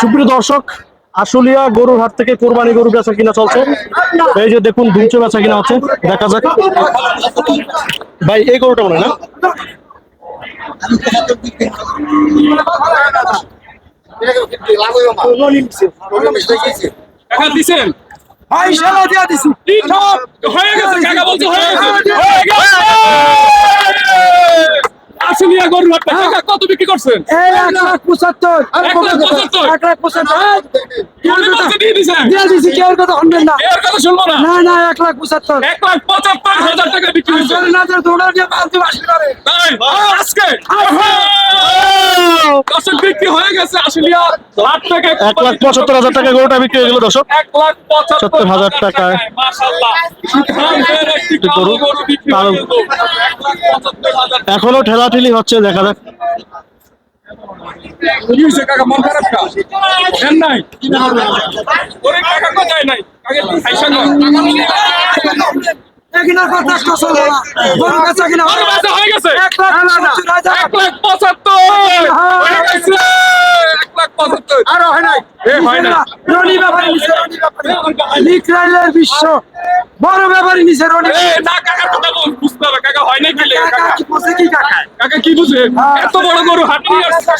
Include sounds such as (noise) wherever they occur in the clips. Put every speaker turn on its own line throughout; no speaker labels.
সুপ্রিয় দর্শক আশুলিয়া গরুর হাট থেকে কোরবানি গরু বেচা কিনা চলছে। এই যে দেখুন দুমচে বেচা কিনা হচ্ছে। দেখা যাক। ভাই এই গরুটা মনে হয় না?
টাকা দিছেন।
ভাই সেবা দিয়া দিছি।
কি সব হয়ে গেছে কাকা বলছে হয়ে গেছে আসলিয়া গরু হাটটা কাকা কত বিক্রি করছেন?
এক লাখ পঁচাত্তর।
এক লাখ পঁচাত্তর?
না।
শুনব না।
এক লাখ পঁচাত্তর।
এক লাখ পঁচাত্তর হাজার টাকা বিক্রি হয়েছে। আজকে। দর্শক বিক্রি হয়ে গেছে আসলিয়া হাট থেকে
এক লাখ পঁচাত্তর হাজার টাকা গরুটা বিক্রি হয়ে গেল দর্শক।
এক লাখ পঁচাত্তর
হাজার টাকায়।
গরু। লাখ
এখনও ঠেলাঠেলি হচ্ছে দেখা যাক।
মন নাই?
কথা একটা চলে না। বড় কিনা?
হয়ে গেছে।
লাখ
হয়ে গেছে। লাখ
আরও হয় নাই।
এ হয় না
রনি ব্যাপারী রনি ব্যাপারী নিকরাইলের বিশ্ব। বড় ব্যাপারী নিছে রনি
এ না কাকার কথা বুঝতে হবে। কাকা হয় নাই
কি কাকা?
কাকা কি বুঝে? এত বড় গরু হাট নিয়ে আসছে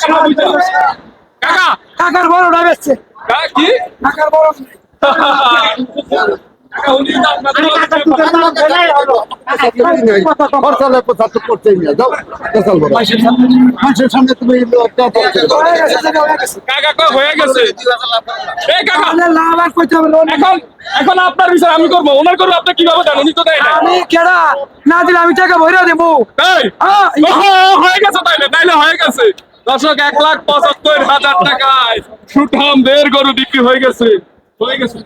কাকা
কাকার বড়টা বেচছে
কাকা কি?
কাকার বড় (laughs)
এখন আপনার বিচার আমি করব ওনার করব আপনি কীভাবে জানেন উনি তো
আমি কেডা না দিলে আমি টাকা ভরে দেবো
হ্যাঁ, গেছে তাইলে তাইলে হয়ে গেছে দর্শক এক লাখ পঁচাত্তর হাজার টাকায় সুঠাম দের গরু বিক্রি হয়ে গেছে হয়ে গেছে